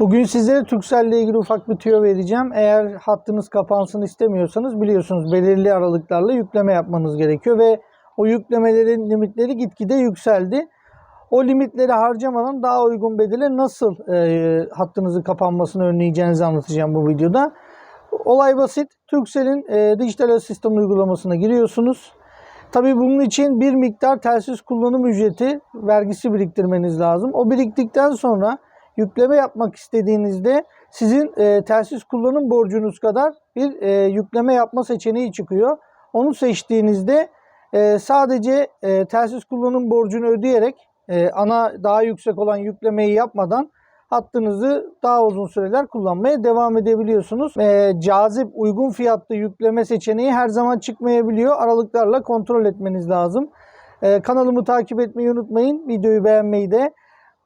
Bugün sizlere Turkcell ile ilgili ufak bir tüyo vereceğim. Eğer hattınız kapansın istemiyorsanız biliyorsunuz belirli aralıklarla yükleme yapmanız gerekiyor ve o yüklemelerin limitleri gitgide yükseldi. O limitleri harcamadan daha uygun bedele nasıl e, hattınızın kapanmasını önleyeceğinizi anlatacağım bu videoda. Olay basit. Turkcell'in e, dijital asistan uygulamasına giriyorsunuz. Tabii bunun için bir miktar telsiz kullanım ücreti vergisi biriktirmeniz lazım. O biriktikten sonra yükleme yapmak istediğinizde sizin e, telsiz kullanım borcunuz kadar bir e, yükleme yapma seçeneği çıkıyor. Onu seçtiğinizde e, sadece e, telsiz kullanım borcunu ödeyerek e, ana daha yüksek olan yüklemeyi yapmadan hattınızı daha uzun süreler kullanmaya devam edebiliyorsunuz. E, cazip, uygun fiyatlı yükleme seçeneği her zaman çıkmayabiliyor. Aralıklarla kontrol etmeniz lazım. E, kanalımı takip etmeyi unutmayın. Videoyu beğenmeyi de.